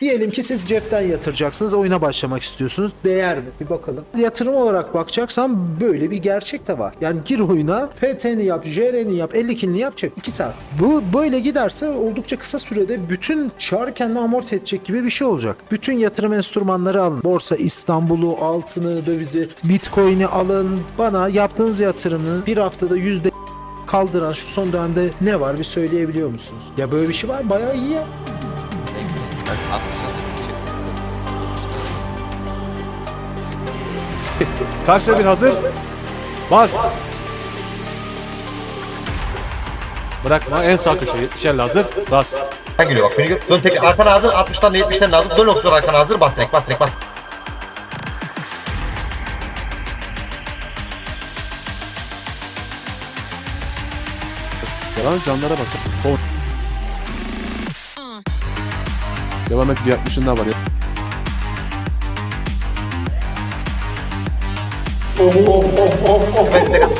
Diyelim ki siz cepten yatıracaksınız, oyuna başlamak istiyorsunuz. Değer mi? Bir bakalım. Yatırım olarak bakacaksam böyle bir gerçek de var. Yani gir oyuna, PT'ni yap, JR'ni yap, 50 kilini yap, çek. 2 saat. Bu böyle giderse oldukça kısa sürede bütün çar kendini amorti edecek gibi bir şey olacak. Bütün yatırım enstrümanları alın. Borsa İstanbul'u, altını, dövizi, bitcoin'i alın. Bana yaptığınız yatırımı bir haftada yüzde kaldıran şu son dönemde ne var bir söyleyebiliyor musunuz? Ya böyle bir şey var bayağı iyi ya. Karşıda bir hazır. Bas. Bırakma en sağ köşeyi. Şell hazır. Bas. Sen geliyor bak beni gör. Dön tekrar arkana hazır 60'tan da 70'ten de hazır. Dön okçular arkana hazır bas direkt bas direkt bas. Yalan canlara bak. Kov. Devam et bir yakmışın daha var ya. Ben tek at.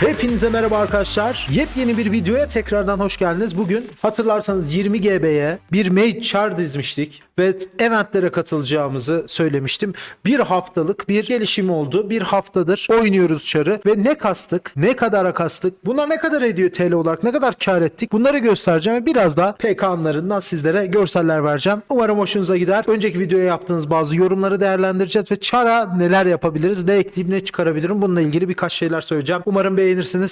Hepinize merhaba arkadaşlar. Yepyeni bir videoya tekrardan hoş geldiniz. Bugün hatırlarsanız 20 GB'ye bir mage char dizmiştik ve eventlere katılacağımızı söylemiştim. Bir haftalık bir gelişim oldu. Bir haftadır oynuyoruz char'ı ve ne kastık, ne kadara kastık, bunlar ne kadar ediyor TL olarak, ne kadar kar ettik bunları göstereceğim ve biraz da PK anlarından sizlere görseller vereceğim. Umarım hoşunuza gider. Önceki videoya yaptığınız bazı yorumları değerlendireceğiz ve char'a neler yapabiliriz, ne ekleyip ne çıkarabilirim bununla ilgili birkaç şeyler söyleyeceğim. Umarım beğenirsiniz.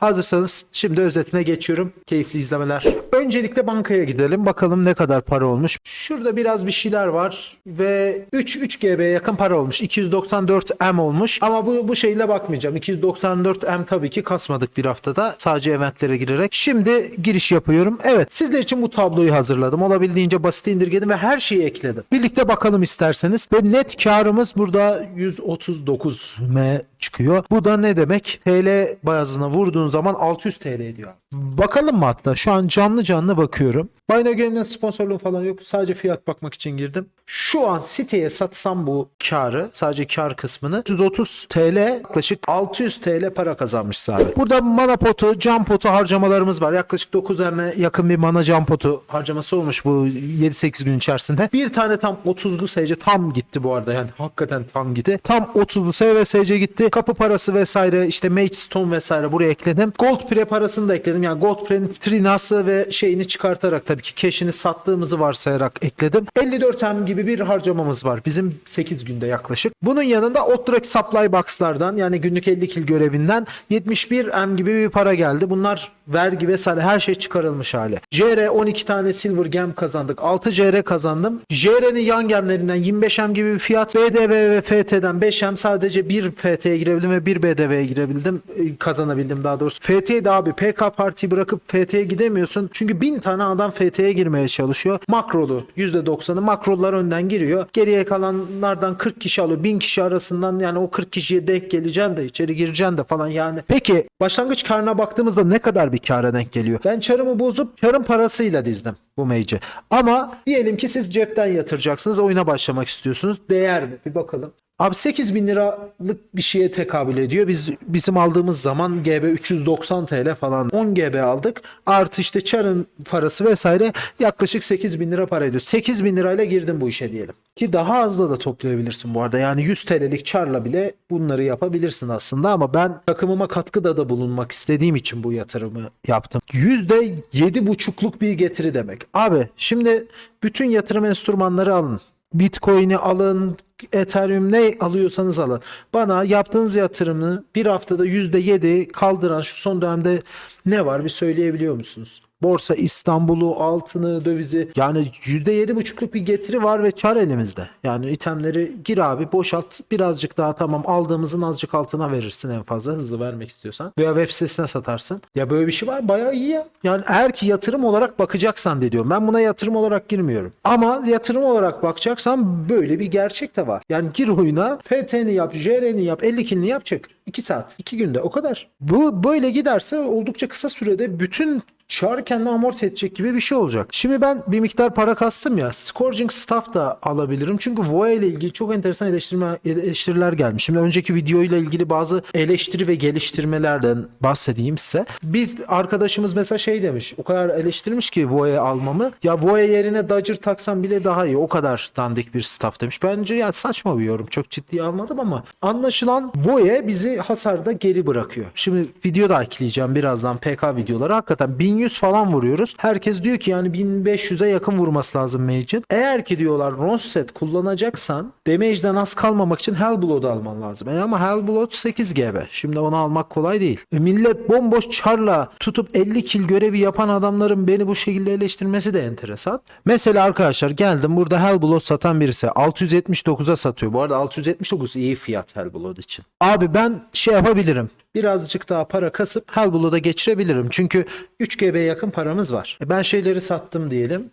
Hazırsanız şimdi özetine geçiyorum. Keyifli izlemeler. Öncelikle bankaya gidelim. Bakalım ne kadar para olmuş. Şurada biraz bir şeyler var ve 3 3 GB'ye yakın para olmuş. 294 M olmuş. Ama bu bu şeyle bakmayacağım. 294 M tabii ki kasmadık bir haftada. Sadece eventlere girerek. Şimdi giriş yapıyorum. Evet, sizler için bu tabloyu hazırladım. Olabildiğince basit indirgedim ve her şeyi ekledim. Birlikte bakalım isterseniz. Ve net karımız burada 139 M çıkıyor. Bu da ne demek? TL bazına vurduğun zaman 600 TL ediyor. Bakalım mı hatta? Şu an canlı canlı bakıyorum. Bino Game'den sponsorluğu falan yok. Sadece fiyat bakmak için girdim. Şu an siteye satsam bu karı, sadece kar kısmını 130 TL yaklaşık 600 TL para kazanmış abi. Burada mana potu, cam potu harcamalarımız var. Yaklaşık 9 M'e yakın bir mana cam potu harcaması olmuş bu 7-8 gün içerisinde. Bir tane tam 30'lu SC tam gitti bu arada yani hakikaten tam gitti. Tam 30'lu SC ve SC gitti. Kapı parası vesaire işte Mage Stone vesaire buraya ekledim. Gold Pre parasını da ekledim. Yani Gold Pre'nin trinası ve şeyini çıkartarak tabii ki cash'ini sattığımızı varsayarak ekledim. 54 M gibi bir harcamamız var. Bizim 8 günde yaklaşık. Bunun yanında Outright Supply Box'lardan yani günlük 50 kill görevinden 71 M gibi bir para geldi. Bunlar vergi vesaire her şey çıkarılmış hali. JR 12 tane Silver Gem kazandık. 6 JR kazandım. JR'nin yan gemlerinden 25 M gibi bir fiyat. BDV ve FT'den 5 M sadece bir FT'ye girebildim ve bir BDV'ye girebildim. Ee, Kazanabildim daha doğrusu. FT'ye de abi PK Parti bırakıp FT'ye gidemiyorsun. Çünkü 1000 tane adam FT'ye girmeye çalışıyor. Makrolu %90'ı makrollar önden giriyor. Geriye kalanlardan 40 kişi alıyor. 1000 kişi arasından yani o 40 kişiye denk geleceksin de içeri gireceksin de falan yani. Peki başlangıç karına baktığımızda ne kadar bir kâra denk geliyor? Ben çarımı bozup çarın parasıyla dizdim bu mage'i. Ama diyelim ki siz cepten yatıracaksınız. Oyuna başlamak istiyorsunuz. Değer mi? Bir bakalım. Abi 8 bin liralık bir şeye tekabül ediyor. Biz bizim aldığımız zaman GB 390 TL falan 10 GB aldık. Artı işte çarın parası vesaire yaklaşık 8 bin lira para ediyor. 8 bin lirayla girdim bu işe diyelim. Ki daha azla da toplayabilirsin bu arada. Yani 100 TL'lik çarla bile bunları yapabilirsin aslında ama ben takımıma katkıda da bulunmak istediğim için bu yatırımı yaptım. %7,5'luk bir getiri demek. Abi şimdi bütün yatırım enstrümanları alın. Bitcoin'i alın, Ethereum ne alıyorsanız alın. Bana yaptığınız yatırımı bir haftada %7 kaldıran şu son dönemde ne var bir söyleyebiliyor musunuz? Borsa İstanbul'u, altını, dövizi yani %7,5'luk bir getiri var ve çar elimizde. Yani itemleri gir abi boşalt birazcık daha tamam aldığımızın azıcık altına verirsin en fazla hızlı vermek istiyorsan. Veya web sitesine satarsın. Ya böyle bir şey var bayağı iyi ya. Yani eğer ki yatırım olarak bakacaksan de diyorum. Ben buna yatırım olarak girmiyorum. Ama yatırım olarak bakacaksan böyle bir gerçek de var. Yani gir oyuna PT'ni yap, JR'ni yap, 50 kilini yap çık. 2 saat, 2 günde o kadar. Bu böyle giderse oldukça kısa sürede bütün Çağrı kendini amorti edecek gibi bir şey olacak. Şimdi ben bir miktar para kastım ya. Scourging Staff da alabilirim. Çünkü Voya ile ilgili çok enteresan eleştirme, eleştiriler gelmiş. Şimdi önceki videoyla ilgili bazı eleştiri ve geliştirmelerden bahsedeyim size. Bir arkadaşımız mesela şey demiş. O kadar eleştirmiş ki Voya almamı. Ya Voya yerine Dodger taksam bile daha iyi. O kadar dandik bir staff demiş. Bence ya saçma bir yorum. Çok ciddiye almadım ama anlaşılan Voya bizi hasarda geri bırakıyor. Şimdi video da ekleyeceğim birazdan PK videoları. Hakikaten 1100 falan vuruyoruz. Herkes diyor ki yani 1500'e yakın vurması lazım Mage'in. Eğer ki diyorlar Ronset kullanacaksan damage'den az kalmamak için Hellblood alman lazım. E ama Hellblood 8 GB. Şimdi onu almak kolay değil. E millet bomboş çarla tutup 50 kill görevi yapan adamların beni bu şekilde eleştirmesi de enteresan. Mesela arkadaşlar geldim burada Hellblood satan birisi 679'a satıyor. Bu arada 679 iyi fiyat Hellblood için. Abi ben şey yapabilirim. Birazcık daha para kasıp Hellblood'a geçirebilirim. Çünkü 3 GB'ye yakın paramız var. E ben şeyleri sattım diyelim.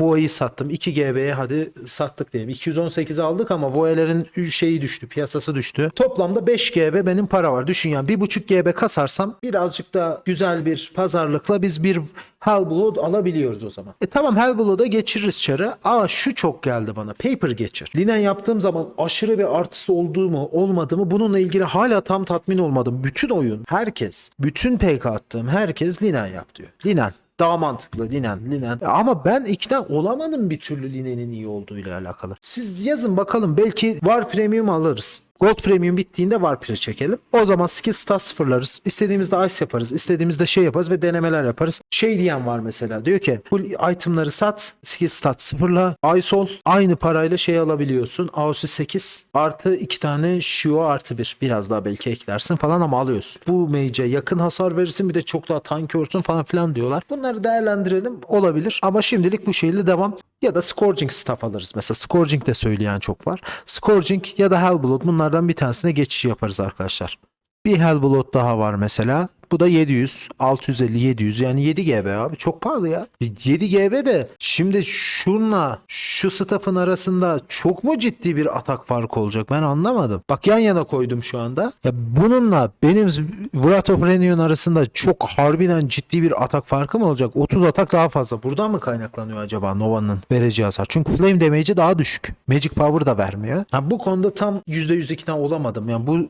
Voa'yı sattım. 2 GB'ye hadi sattık diyelim. 218'e aldık ama Voa'lerin şeyi düştü. Piyasası düştü. Toplamda 5 GB benim para var. Düşün yani 1.5 GB kasarsam birazcık da güzel bir pazarlıkla biz bir Hellblood alabiliyoruz o zaman. E tamam Hellblood'a geçiririz çarı. Aa şu çok geldi bana. Paper geçir. Linen yaptığım zaman aşırı bir artısı olduğu mu olmadı mı bununla ilgili hala tam tatmin olmadım. Bütün oyun herkes, bütün PK attığım herkes Linen yap diyor. Linen. Daha mantıklı linen linen. E Ama ben ikna olamadım bir türlü linenin iyi olduğuyla alakalı. Siz yazın bakalım belki var premium alırız. Gold Premium bittiğinde Warpire çekelim. O zaman skill stat sıfırlarız. İstediğimizde ice yaparız. İstediğimizde şey yaparız ve denemeler yaparız. Şey diyen var mesela diyor ki full itemları sat. Skill stat sıfırla. Ice ol. Aynı parayla şey alabiliyorsun. AOC 8 artı 2 tane Shio artı 1. Biraz daha belki eklersin falan ama alıyorsun. Bu mage'e yakın hasar verirsin bir de çok daha tank olsun falan filan diyorlar. Bunları değerlendirelim. Olabilir. Ama şimdilik bu şeyle devam. Ya da Scourging staff alırız. Mesela Scourging de söyleyen çok var. Scourging ya da Hellblood bunlardan bir tanesine geçiş yaparız arkadaşlar. Bir Hellblood daha var mesela. Bu da 700, 650, 700 yani 7 GB abi çok pahalı ya. 7 GB de şimdi şunla şu staff'ın arasında çok mu ciddi bir atak farkı olacak ben anlamadım. Bak yan yana koydum şu anda. Ya bununla benim Wrath of Renion arasında çok harbiden ciddi bir atak farkı mı olacak? 30 atak daha fazla. Buradan mı kaynaklanıyor acaba Nova'nın vereceği hasar? Çünkü Flame damage'i daha düşük. Magic Power da vermiyor. Ha, bu konuda tam %100 ikna olamadım. Yani bu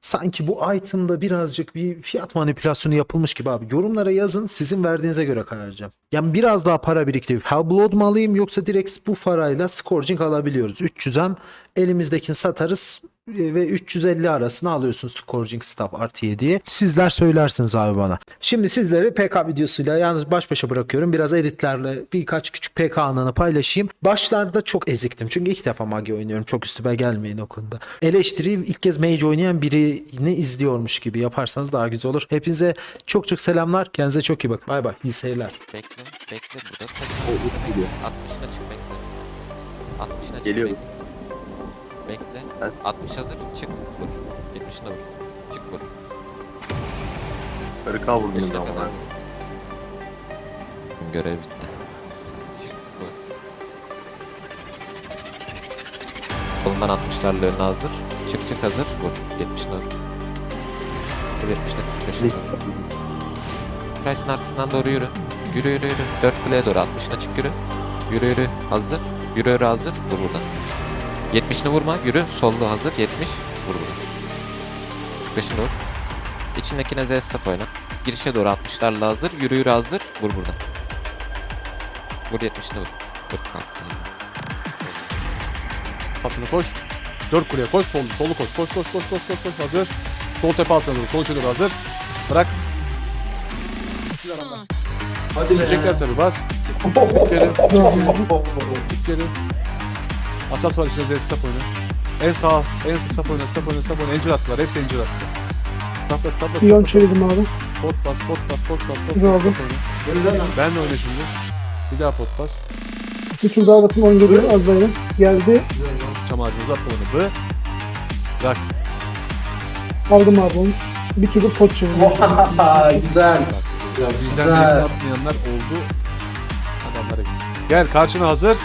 sanki bu item'da birazcık bir fiyat manipülasyonu yapılmış gibi abi. Yorumlara yazın sizin verdiğinize göre karar vereceğim. Yani biraz daha para biriktirip Hellblood mu alayım yoksa direkt bu parayla Scourging alabiliyoruz. 300'em elimizdekini satarız ve 350 arasını alıyorsun Scourging Staff artı 7'ye. Sizler söylersiniz abi bana. Şimdi sizleri PK videosuyla yalnız baş başa bırakıyorum. Biraz editlerle birkaç küçük PK anını paylaşayım. Başlarda çok eziktim. Çünkü ilk defa Magi oynuyorum. Çok üstüme gelmeyin o konuda. Eleştiriyi ilk kez Mage oynayan birini izliyormuş gibi yaparsanız daha güzel olur. Hepinize çok çok selamlar. Kendinize çok iyi bakın. Bay bay. İyi seyirler. Bekle, bekle burada. Tabii. O ut geliyor. 60'ına çık bekle. 60'ına çık Geliyor. bekle. Bekle. Ben- 60 hazır, çık vur. 70'ine vur. Çık vur. Kırıka vurdum Beşine da kadar. ona. Görev bitti. Çık vur. Kolundan 60'larla önüne hazır. Çık çık hazır, vur. 70'ine vur. Vur 70'ine 45'ine vur. Price'ın arkasından doğru yürü. Yürü yürü yürü. 4 kuleye doğru 60'ına çık yürü. Yürü yürü hazır. Yürü yürü hazır. Vur buradan. 70'ini vurma. Yürü. Sollu hazır. 70. Vur buradan. 45'ini vur. İçindekine Z staff oyna. Girişe doğru 60'larla hazır. Yürü yürü hazır. Vur buradan. Vur 70'ini vur. 40 kalktı. Altına koş. Dört kuleye koş. Sol, solu koş. Koş koş koş koş koş koş. Hazır. Sol tepe altına doğru. Sol içe doğru hazır. Bırak. Hadi Çiçekler tabi bas. Çık geri. Çık geri. Asas var içinde Z stop oyna. En sağ, en stop oyna, stop oyna, stop oyna. Encir attılar. Hepsi encir attı. Stop stop stop. Piyon çevirdim abi. Pot bas, pot bas, pot bas, pot abi. pot oyna. Ben de oyna şimdi. Bir daha pot bas. Bir tur daha basın 10 geliyor az dayanın. Geldi. Çam ağacını uzat onu. Bı. Bırak. Aldım abi onu. Bir tur pot çevirdim. güzel. Bizden de atmayanlar oldu. Adamlara. Gel karşına hazır.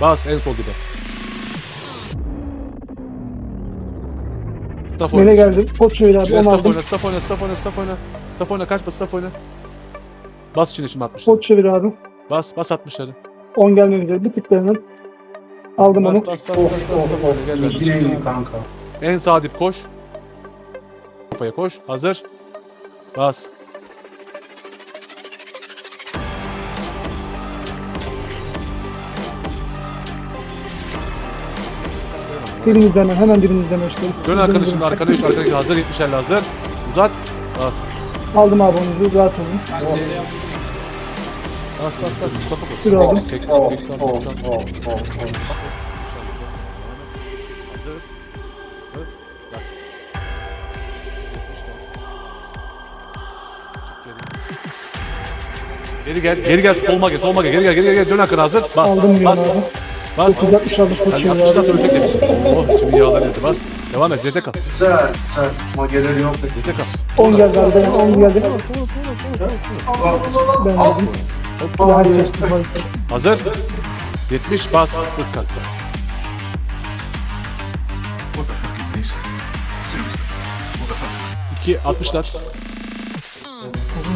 Bas en sol gibi. Staff oyna. Mele geldi. Pot çevir abi. Şuraya 10 staff aldım. oyna, staff oyna, staff oyna, staff oyna. Stop oyna kaçma stop oyna. Bas içine şimdi 60'ları. Sol çevir abi. Bas bas 60'ları. 10 gelmek üzere. Bir tık da hemen. Aldım Bas onu. bas bas bas bas stop oyna gel gel. Yine iyi kanka. En sağ dip koş. Kafaya koş. Hazır. Bas. Birinizden hemen. Hemen birinizden başlıyoruz. Dön arkadaşın arkana 3 arkana iki. hazır 70 50 hazır. Uzat. Bas. Aldım abi onu. Rahat olun. Bas bas bas. Mustafa koş. Dur. Bak. Geri gel, geri gel, solma gel, solma gel, geri gel, geri gel, dön arkana hazır. Bas, Aldım bir bas. Bas. 960 aldım. Sol Sen çevir yapmışlar abi. ölecek hepsi. Oh, şimdi yağlar yedi, bas. Devam et, zete kal, Güzel güzel. Mageleri yok kal. 10 geldi abi. dayan, 10 geldi. Ben aldım. Hazır. 70, bas, 40 kalktı. What the fuck is this? Seriously, what the fuck? 2, 60'lar.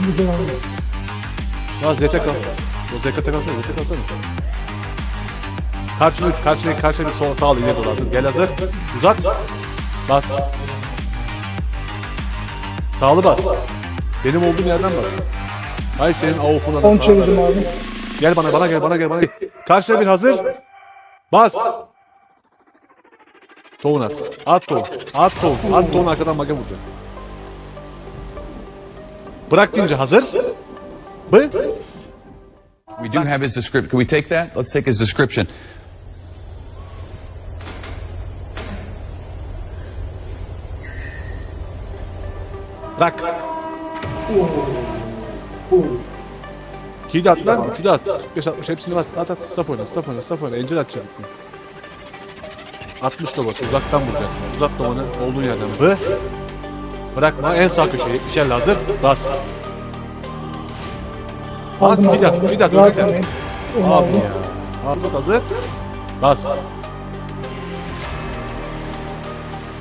Bir devam edelim. Bas, zete kal. O zekate kalsana, zete kalsana. Karşına, karşına, karşına bir sol, sağ ol, ileri doğru hazır. Gel hazır. Uzat. Bas. Sağlı bas. Benim olduğum yerden bas. Hayır senin avufuna. 10 çevirdim abi. Gel bana bana gel bana gel bana gel. Karşıya bir hazır. Bas. Tohum at. At tohum. At tohum. At tohum arkadan mage vuracak. Bırak deyince hazır. Bı. We do have his description. Can we take that? Let's take his description. Bırak. De at lan. De at. 45 60 hepsini bas. At at. Stop oyna. Stop oyna. Stop oyna. Encil atacağım. 60 da bas. Uzaktan vuracaksın. Uzat da onu. Olduğun yerden. Bı. Bırakma. En sağ köşeye. 70'er hazır. Bas. Bas. Bir dakika. Bir dakika. Abi ya. Abi hazır. Bas.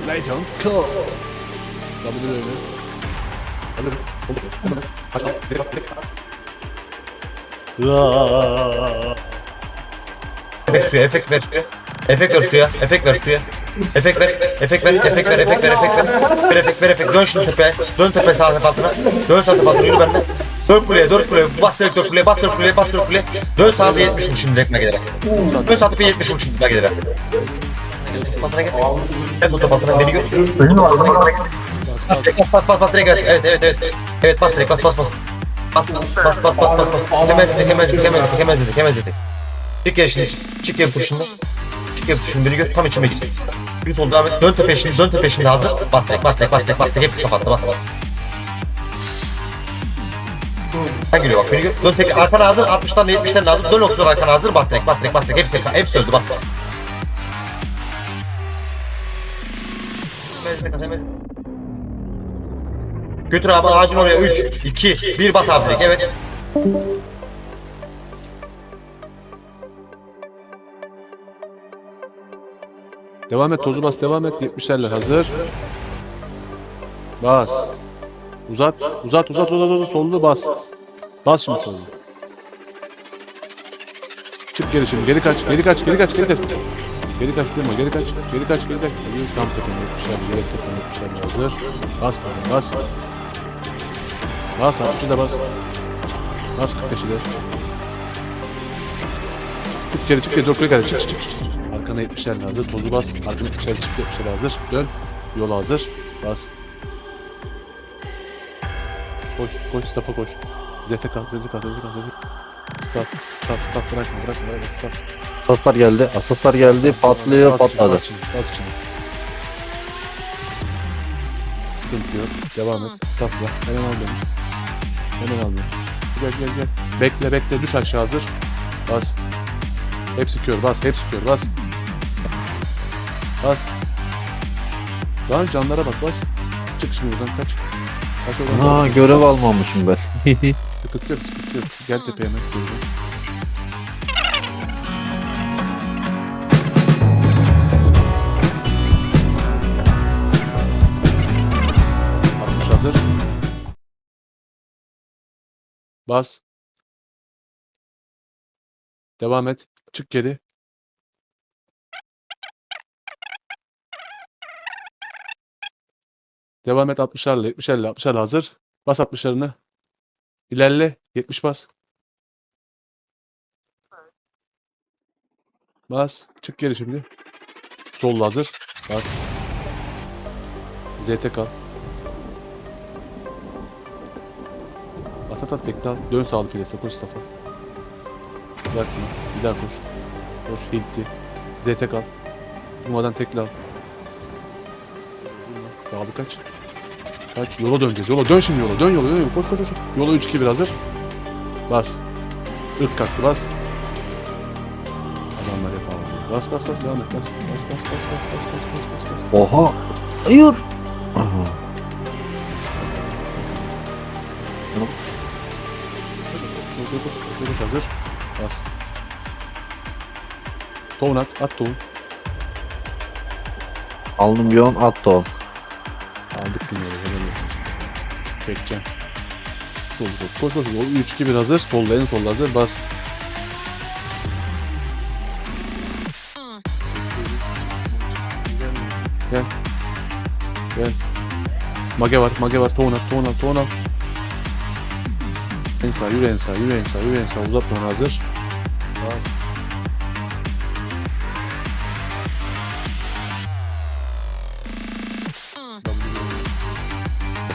Legend Kill. W Efekt suya, efekt ver suya. Efekt ver suya, efekt ver suya. Efekt ver, efekt ver, efekt ver, efekt ver, efekt ver. Ver efekt, ver efekt. Dön şimdi tepeye. Dön tepeye sağ taraf altına. Dön sağ taraf altına, yürü benimle. Dön kuleye, dön kuleye. Bas direkt dön kuleye, bas dön kuleye, bas dön kuleye. Dön sağda 70 vur şimdi direktme gelerek. Dön sağ tepeye 70 vur şimdi daha gelerek. Altına gel. En sol taraf altına beni gör. Bas direkt, bas bas bas direkt evet evet evet evet. Bas direkt bas bas bas. Bas bas bas bas bas bas. Hemen dedik hemen dedik hemen dedik hemen dedik hemen dedik. Çık gel şimdi. Çık gel tuşunda. Çık gel tuşunda beni gör tam içime gir. Bir sol devam et. Dön tepe şimdi dön tepe şimdi hazır. Bas direkt bas direkt bas direkt bas direkt hepsi kapattı bas. Sen geliyor bak beni gör. Dön tek arkana hazır 60'tan 70'ten hazır. Dön okçular arkana hazır bas direkt bas direkt bas direkt hepsi hepsi öldü bas. Hemen hemen Götür abi ağacın oraya 3, 2, 1 bas abi direkt evet. Devam et tozu bas devam et 70'lerle hazır. Bas. Uzat uzat uzat uzat uzat solunu bas. Bas şimdi solunu. Çık geri şimdi geri kaç geri kaç geri kaç geri kaç. Geri kaç durma geri kaç geri kaç geri kaç. Tam tepene 70'ler geri tepene 70'ler hazır. Bas bas bas. Bas 60'ı da bas. Bas 45'i de. Çık geri çık geri dört geri çık çık çık. Arkana 70'ler hazır. Tozu bas. Arkana 70'ler çık 70'ler hazır. Dön. Yol hazır. Bas. Koş koş staff'a koş. Zete kal zete kal zete kal zete Stop stop stop bırakma bırakma bırakma stop. Asaslar geldi. Asaslar geldi. Patlıyor patladı. Bas şimdi bas şimdi. Sıkıntı yok. Devam et. Stopla. Hemen al beni. Hemen al beni. Gel gel gel. Bekle bekle düş aşağı hazır. Bas. Hepsi kör bas. Hepsi kör bas. Bas. Lan canlara bak bas. Çık şimdi buradan kaç. Kaç oradan. Ha görev almamışım ben. Sıkıntı yok sıkıntı yok. Gel tepeye hemen. Gel. Bas. Devam et. Çık geri. Devam et 60'larla 70'lerle 60'larla hazır. Bas 60'larını. İlerle 70 bas. Bas. Çık geri şimdi. Solla hazır. Bas. ZT kal. At at at tekrar. Dön sağlı filesine koş Safa. Bırak bunu. Bir daha koş. Koş hilti. ZT kal. Durmadan tekrar. al. Sağlı kaç. Kaç. Yola döneceğiz. Yola dön şimdi yola. Dön yola. Dön yola. Koş koş koş. Yola 3 2 1 hazır. Bas. Irk kalktı bas. Adamlar ağlıyor. Bas bas bas devam et. Bas bas bas bas bas bas bas bas bas. Oha. Hayır. Dur hazır. Bas. Tohum at. At tohum. Aldım bir on attı on. Aldık bunları. Helal olsun. Çekeceğim. Sol sol. Koş. koş. 3 2 1 hazır. Solda en solda hazır. Bas. Gel. Gel. Mage var. Mage var. Tohum at. Tohum at. Tohum at. En sağ. Yürü en sağ. Yürü en sağ. Yürü en sağ. Uzatma hazır. Bas.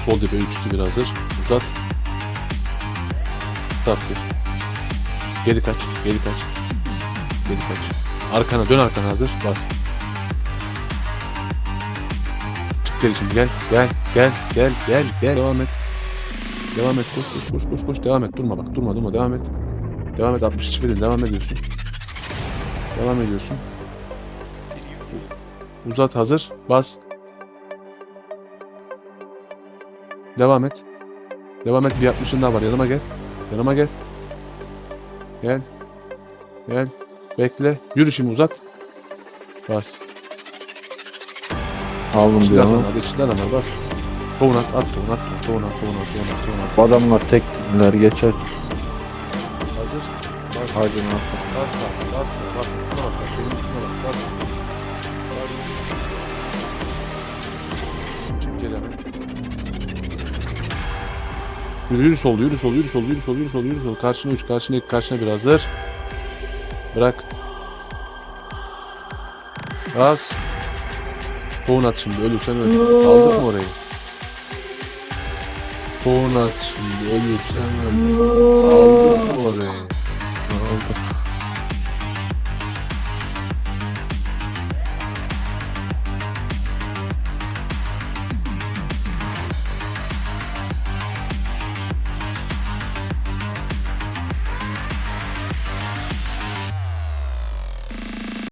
Sol dibe 3 2 1 hazır. Uzat. Start bir. Geri kaç. Geri kaç. Geri kaç. Arkana dön arkana hazır. Bas. Çık geri şimdi gel. Gel. Gel. Gel. Gel. Gel. Devam et. Devam et. Koş koş koş koş koş. Devam et. Durma bak. Durma durma. Devam et. Devam et. 60 çiftledin. Devam ediyorsun. Devam ediyorsun. Uzat hazır. Bas. Devam et. Devam et. Bir 60'ın daha var. Yanıma gel. Yanıma gel. Gel. Gel. Bekle. Yürü şimdi uzat. Bas. Aldım on. adam. Hadi içinden adam. Bas. Tohum at. At at. Donat donat donat donat. Adamlar tek dinler geçer. Hazır. Bas bas Hacı nasıl? bas bas bas bas. Şuna bak bak. Benim üstüne bak bas. Kim gelemez? Yürü yürü sol yürü sol yürü sol yürü sol yürü sol yürü sol. Karşına üç karşına iki karşına bir hazır. Bırak. Bas. Donat şimdi ölürsen öl. Aldık mı orayı? Son açıldı. Geçen